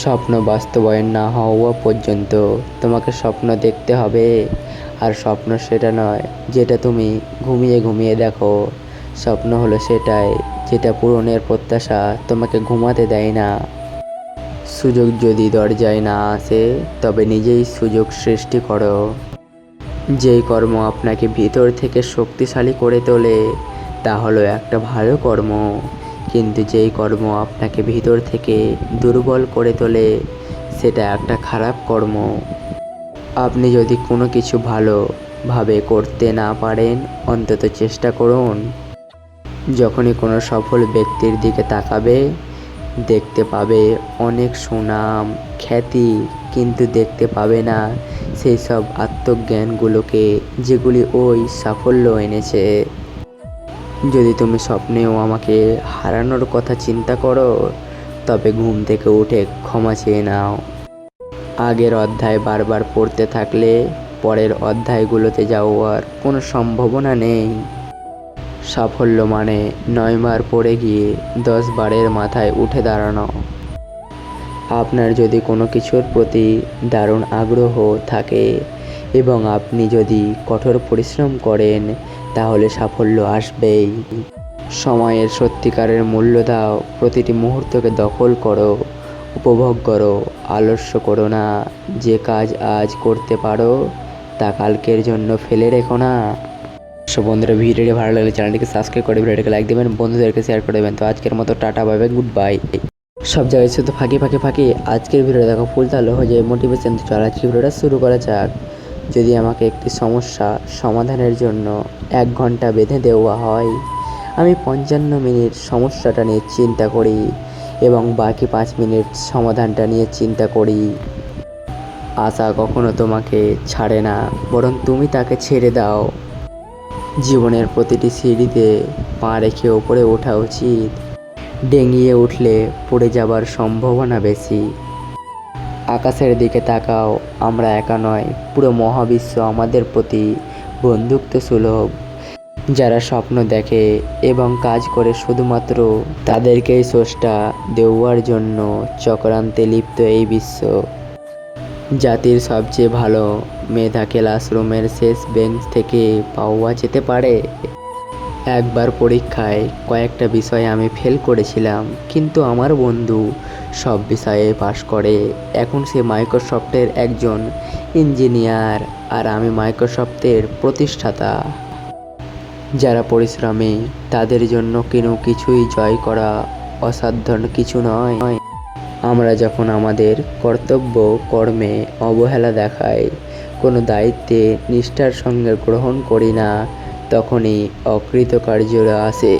স্বপ্ন বাস্তবায়ন না হওয়া পর্যন্ত তোমাকে স্বপ্ন দেখতে হবে। আর স্বপ্ন সেটা নয়, যেটা তুমি ঘুমিয়ে ঘুমিয়ে দেখো। স্বপ্ন হলো সেটাই, যেটা পূরণের প্রত্যাশা তোমাকে ঘুমাতে দেয় না। সুযোগ যদি দরজায় না আসে, তবে নিজেই সুযোগ সৃষ্টি করো। যেই কর্ম আপনাকে ভিতর থেকে শক্তিশালী করে তোলে, তা হলো একটা ভালো কর্ম। কিন্তু যেই কর্ম আপনাকে ভিতর থেকে দুর্বল করে তোলে, সেটা একটা খারাপ কর্ম। আপনি যদি কোনো কিছু ভালোভাবে করতে না পারেন, অন্তত চেষ্টা করুন। যখনই কোনো সফল ব্যক্তির দিকে তাকাবে, দেখতে পাবে অনেক সুনাম, খ্যাতি, কিন্তু দেখতে পাবে না সেই সব আত্মজ্ঞানগুলোকে, যেগুলি ওই সাফল্য এনেছে। যদি তুমি স্বপ্নেও আমাকে হারানোর কথা চিন্তা করো, তবে ঘুম থেকে উঠে ক্ষমা চেয়ে নাও। আগের অধ্যায় বারবার পড়তে থাকলে পরের অধ্যায়গুলোতে যাওয়ার কোনো সম্ভাবনা নেই। সাফল্য মানে নয়বার পড়ে গিয়ে দশ বারের মাথায় উঠে দাঁড়ানো। আপনার যদি কোনো কিছুর প্রতি দারুণ আগ্রহ থাকে এবং আপনি যদি কঠোর পরিশ্রম করেন তাহলে সাফল্য আসবেই। সময়ের সত্যিকারের মূল্য দাও, প্রতিটি মুহূর্তকে দখল করো, উপভোগ করো, আলস্য করো না, যে কাজ আজ করতে পারো, তা কালকের জন্য ফেলে রেখো না। সো বন্ধুরা, ভিডিওটি ভালো লাগলে চ্যানেলটিকে সাবস্ক্রাইব করে ভিডিওটিকে লাইক দেবেন, বন্ধুদেরকে শেয়ার করে দেবেন। তো আজকের মতো টাটা বাই গুড বাই সব জায়গায় শুধু ফাঁকি ফাঁকি ফাঁকি। আজকের ভিডিও দেখো ফুল তাহলে হয়ে যায় মোটিভেশন তো চল ভিডিওটা শুরু করা যাক। যদি আমাকে একটি সমস্যা সমাধানের জন্য এক ঘণ্টা বেঁধে দেওয়া হয়, আমি পঞ্চান্ন মিনিট সমস্যাটা নিয়ে চিন্তা করি এবং বাকি পাঁচ মিনিট সমাধানটা নিয়ে চিন্তা করি। আশা কখনো তোমাকে ছাড়ে না, বরং তুমি তাকে ছেড়ে দাও। জীবনের প্রতিটি সিঁড়িতে পা রেখে ওপরে ওঠা উচিত। ডেঙিয়ে উঠলে পড়ে যাবার সম্ভাবনা বেশি। আকাশের দিকে তাকাও, আমরা একা নয় পুরো মহাবিশ্ব আমাদের প্রতি বন্ধুত্ব সুলভ। যারা স্বপ্ন দেখে এবং কাজ করে শুধুমাত্র তাদেরকেই স্রষ্টা দেওয়ার জন্য চক্রান্তে লিপ্ত এই বিশ্ব। জাতির সবচেয়ে ভালো মেধা ক্লাসরুমের শেষ বেঞ্চ থেকে পাওয়া যেতে পারে? একবার পরীক্ষায় কয়েকটা বিষয়ে আমি ফেল করেছিলাম, কিন্তু আমার বন্ধু সব বিষয়ে পাশ করে। এখন সে মাইক্রোসফটের একজন ইঞ্জিনিয়ার আর আমি মাইক্রোসফটের প্রতিষ্ঠাতা। যারা পরিশ্রমী, তাদের জন্য কোনো কিছুই জয় করা অসাধ্য কিছু নয়। আমরা যখন আমাদের কর্তব্য, কর্মে অবহেলা দেখাই কোনো দায়িত্বে নিষ্ঠার সঙ্গে গ্রহণ করি না তখনই অকৃতকার্যরা আসে।